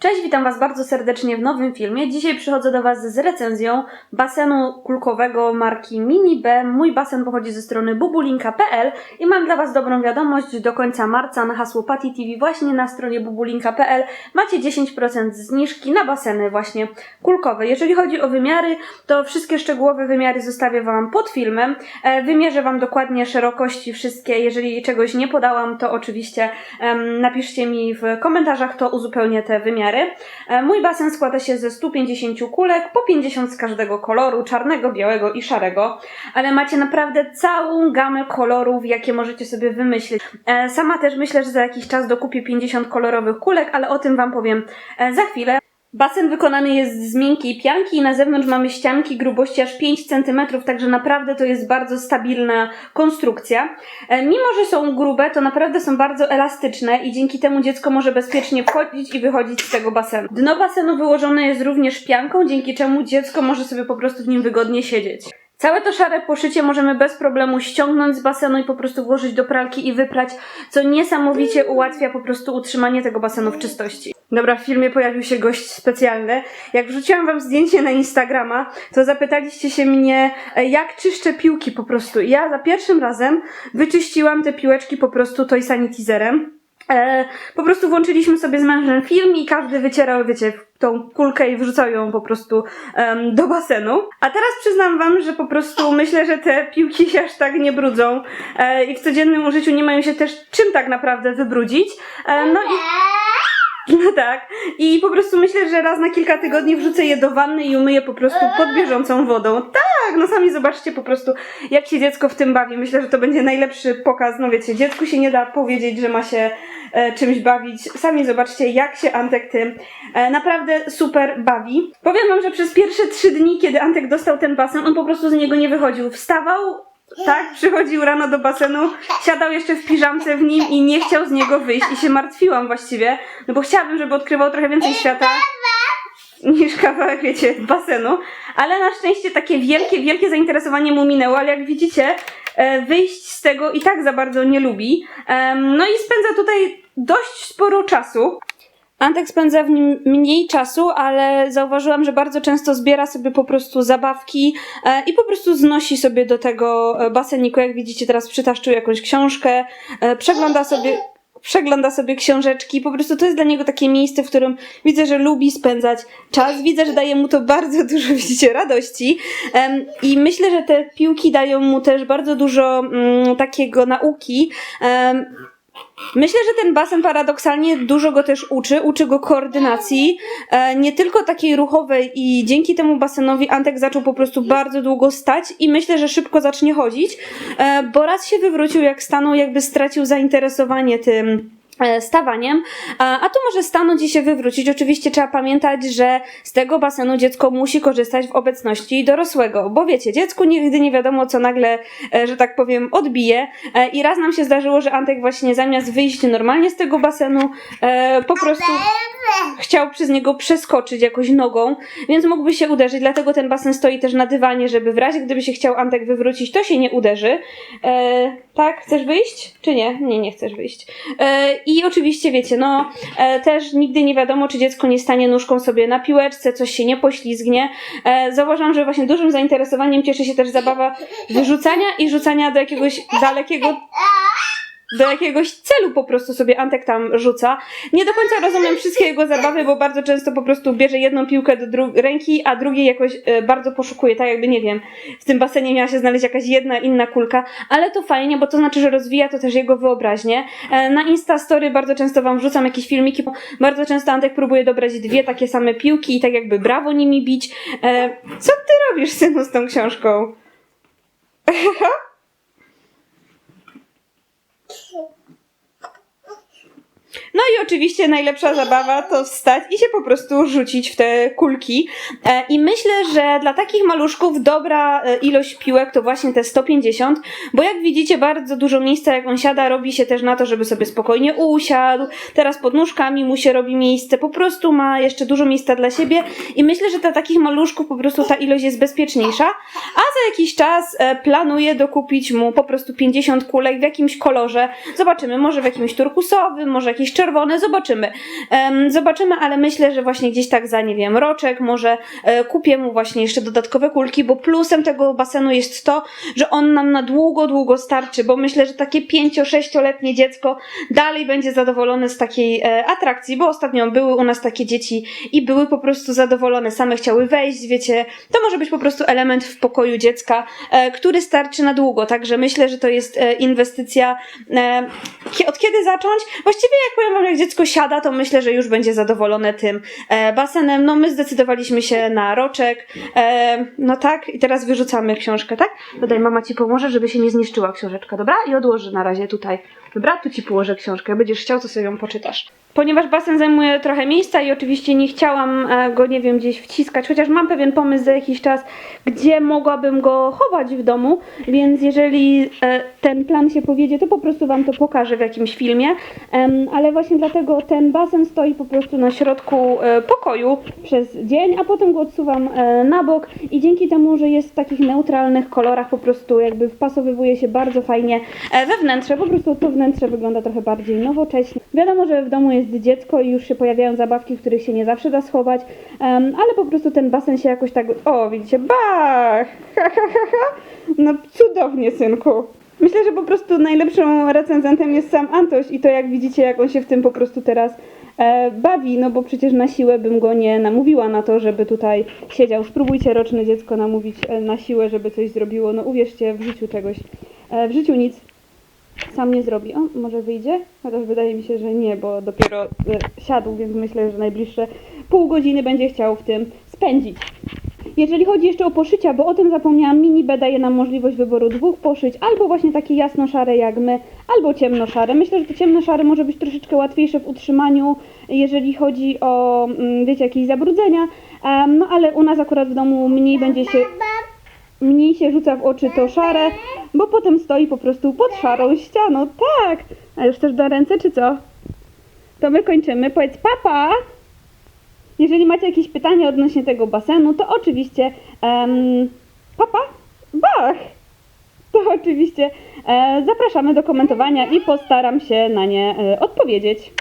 Cześć, witam Was bardzo serdecznie w nowym filmie. Dzisiaj przychodzę do Was z recenzją basenu kulkowego marki Mini B. Mój basen pochodzi ze strony bubulinka.pl i mam dla Was dobrą wiadomość. Do końca marca na hasło Patty TV właśnie na stronie bubulinka.pl macie 10% zniżki na baseny właśnie kulkowe. Jeżeli chodzi o wymiary, to wszystkie szczegółowe wymiary zostawię Wam pod filmem. E, Wymierzę Wam dokładnie szerokości wszystkie. Jeżeli czegoś nie podałam, to oczywiście napiszcie mi w komentarzach, to uzupełnię te wymiary. E, Mój basen składa się ze 150 kulek, po 50 z każdego koloru, czarnego, białego i szarego, ale macie naprawdę całą gamę kolorów, jakie możecie sobie wymyślić. E, Sama też myślę, że za jakiś czas dokupię 50 kolorowych kulek, ale o tym Wam powiem e, za chwilę. Basen wykonany jest z miękkiej pianki i na zewnątrz mamy ścianki grubości aż 5 cm, także naprawdę to jest bardzo stabilna konstrukcja. E, Mimo, że są grube, to naprawdę są bardzo elastyczne i dzięki temu dziecko może bezpiecznie wchodzić i wychodzić z tego basenu. Dno basenu wyłożone jest również pianką, dzięki czemu dziecko może sobie po prostu w nim wygodnie siedzieć. Całe to szare poszycie możemy bez problemu ściągnąć z basenu i po prostu włożyć do pralki i wyprać, co niesamowicie ułatwia po prostu utrzymanie tego basenu w czystości. Dobra, w filmie pojawił się gość specjalny. Jak wrzuciłam wam zdjęcie na Instagrama, to zapytaliście się mnie, e, jak czyszczę piłki po prostu. I Ja za pierwszym razem wyczyściłam te piłeczki po prostu toy sanitizerem. E, po prostu włączyliśmy sobie z mężem film i każdy wycierał, wiecie, tą kulkę i wrzucał ją po prostu em, do basenu. A teraz przyznam wam, że po prostu myślę, że te piłki się aż tak nie brudzą e, i w codziennym użyciu nie mają się też czym tak naprawdę wybrudzić. No i no tak. I po prostu myślę, że raz na kilka tygodni wrzucę je do wanny i umyję po prostu pod bieżącą wodą. Tak, no sami zobaczcie po prostu, jak się dziecko w tym bawi. Myślę, że to będzie najlepszy pokaz. No wiecie, dziecku się nie da powiedzieć, że ma się e, czymś bawić. Sami zobaczcie, jak się Antek tym e, naprawdę super bawi. Powiem wam, że przez pierwsze trzy dni, kiedy Antek dostał ten basen, on po prostu z niego nie wychodził. Wstawał, tak, przychodził rano do basenu, siadał jeszcze w piżamce w nim i nie chciał z niego wyjść i się martwiłam właściwie, no bo chciałabym, żeby odkrywał trochę więcej świata niż kawałek, wiecie, basenu, ale na szczęście takie wielkie, wielkie zainteresowanie mu minęło, ale jak widzicie, e, wyjść z tego i tak za bardzo nie lubi. No i spędza tutaj dość sporo czasu. Antek spędza w nim mniej czasu, ale zauważyłam, że bardzo często zbiera sobie po prostu zabawki e, i po prostu znosi sobie do tego e, baseniku. Jak widzicie, teraz przytaszczył jakąś książkę, e, przegląda sobie. Przegląda sobie książeczki, po prostu to jest dla niego takie miejsce, w którym widzę, że lubi spędzać czas. Widzę, że daje mu to bardzo dużo, widzicie, radości. I myślę, że te piłki dają mu też bardzo dużo mm, takiego nauki. Myślę, że ten basen paradoksalnie dużo go też uczy, uczy go koordynacji, e, nie tylko takiej ruchowej i dzięki temu basenowi Antek zaczął po prostu bardzo długo stać i myślę, że szybko zacznie chodzić, e, bo raz się wywrócił jak stanął, jakby stracił zainteresowanie tym stawaniem, a, tu może stanąć i się wywrócić. Oczywiście trzeba pamiętać, że z tego basenu dziecko musi korzystać w obecności dorosłego, bo wiecie, dziecku nigdy nie wiadomo, co nagle, e, że tak powiem, odbije e, i raz nam się zdarzyło, że Antek właśnie zamiast wyjść normalnie z tego basenu, e, po prostu chciał przez niego przeskoczyć jakoś nogą, więc mógłby się uderzyć, dlatego ten basen stoi też na dywanie, żeby w razie gdyby się chciał Antek wywrócić, to się nie uderzy. E, tak, chcesz wyjść? Czy nie? Nie, nie chcesz wyjść. I oczywiście wiecie, no e, też nigdy nie wiadomo, czy dziecko nie stanie nóżką sobie na piłeczce, coś się nie poślizgnie. E, zauważam, że właśnie dużym zainteresowaniem cieszy się też zabawa wyrzucania i rzucania do jakiegoś dalekiego do jakiegoś celu po prostu sobie Antek tam rzuca. Nie do końca rozumiem wszystkie jego zabawy, bo bardzo często po prostu bierze jedną piłkę do ręki, a drugiej jakoś e, bardzo poszukuje, tak jakby, nie wiem, w tym basenie miała się znaleźć jakaś jedna inna kulka, ale to fajnie, bo to znaczy, że rozwija to też jego wyobraźnię. E, na Instastory bardzo często wam wrzucam jakieś filmiki, bo bardzo często Antek próbuje dobrać dwie takie same piłki i tak jakby brawo nimi bić. E, co ty robisz, synu, z tą książką? No i oczywiście najlepsza zabawa to wstać i się po prostu rzucić w te kulki. E, I myślę, że dla takich maluszków dobra e, ilość piłek to właśnie te 150, bo jak widzicie bardzo dużo miejsca jak on siada robi się też na to, żeby sobie spokojnie usiadł. Teraz pod nóżkami mu się robi miejsce, po prostu ma jeszcze dużo miejsca dla siebie i myślę, że dla takich maluszków po prostu ta ilość jest bezpieczniejsza, a za jakiś czas e, planuję dokupić mu po prostu 50 kulek w jakimś kolorze. Zobaczymy, może w jakimś turkusowym, może jakiś czerwony, zobaczymy. Zobaczymy, ale myślę, że właśnie gdzieś tak za, nie wiem, roczek może e, kupię mu właśnie jeszcze dodatkowe kulki, bo plusem tego basenu jest to, że on nam na długo, długo starczy, bo myślę, że takie 5-6-letnie dziecko dalej będzie zadowolone z takiej e, atrakcji, bo ostatnio były u nas takie dzieci i były po prostu zadowolone, same chciały wejść, wiecie, to może być po prostu element w pokoju dziecka, e, który starczy na długo, także myślę, że to jest inwestycja. Od kiedy zacząć? Właściwie jak powiem wam, jak dziecko siada, to myślę, że już będzie zadowolone tym e, basenem. No my zdecydowaliśmy się na roczek, e, no tak, i teraz wyrzucamy książkę, tak? Dodaj, mama ci pomoże, żeby się nie zniszczyła książeczka, dobra? I odłoży na razie tutaj. Dobra, tu ci położę książkę. Będziesz chciał, to sobie ją poczytasz. Ponieważ basen zajmuje trochę miejsca i oczywiście nie chciałam e, go, nie wiem, gdzieś wciskać, chociaż mam pewien pomysł za jakiś czas, gdzie mogłabym go chować w domu, więc jeżeli e, ten plan się powiedzie, to po prostu Wam to pokażę w jakimś filmie. Ale właśnie dlatego ten basen stoi po prostu na środku e, pokoju przez dzień, a potem go odsuwam na bok i dzięki temu, że jest w takich neutralnych kolorach, po prostu jakby wpasowywuje się bardzo fajnie we wnętrze. Po prostu to wnętrze wygląda trochę bardziej nowocześnie. Wiadomo, że w domu jest dziecko i już się pojawiają zabawki, których się nie zawsze da schować, ale po prostu ten basen się jakoś tak... O, widzicie, bach! Ha, ha, ha, ha. No cudownie, synku. Myślę, że po prostu najlepszym recenzentem jest sam Antoś i to jak widzicie, jak on się w tym po prostu teraz e, bawi, no bo przecież na siłę bym go nie namówiła na to, żeby tutaj siedział. Spróbujcie roczne dziecko namówić e, na siłę, żeby coś zrobiło. No uwierzcie, w życiu czegoś, e, w życiu nic sam nie zrobi. O, może wyjdzie? Chociaż wydaje mi się, że nie, bo dopiero e, siadł, więc myślę, że najbliższe pół godziny będzie chciał w tym spędzić. Jeżeli chodzi jeszcze o poszycia, bo o tym zapomniałam, mini B daje nam możliwość wyboru dwóch poszyć, albo właśnie takie jasno-szare jak my, albo ciemno-szare. Myślę, że to ciemno-szare może być troszeczkę łatwiejsze w utrzymaniu, jeżeli chodzi o, mm, wiecie, jakieś zabrudzenia, no ale u nas akurat w domu mniej będzie się mniej się rzuca w oczy to szare, bo potem stoi po prostu pod szarą ścianą. Tak! A już też do ręce, czy co? To my kończymy. Powiedz papa! Jeżeli macie jakieś pytania odnośnie tego basenu, to oczywiście papa, bach! To oczywiście e, zapraszamy do komentowania i postaram się na nie e, odpowiedzieć.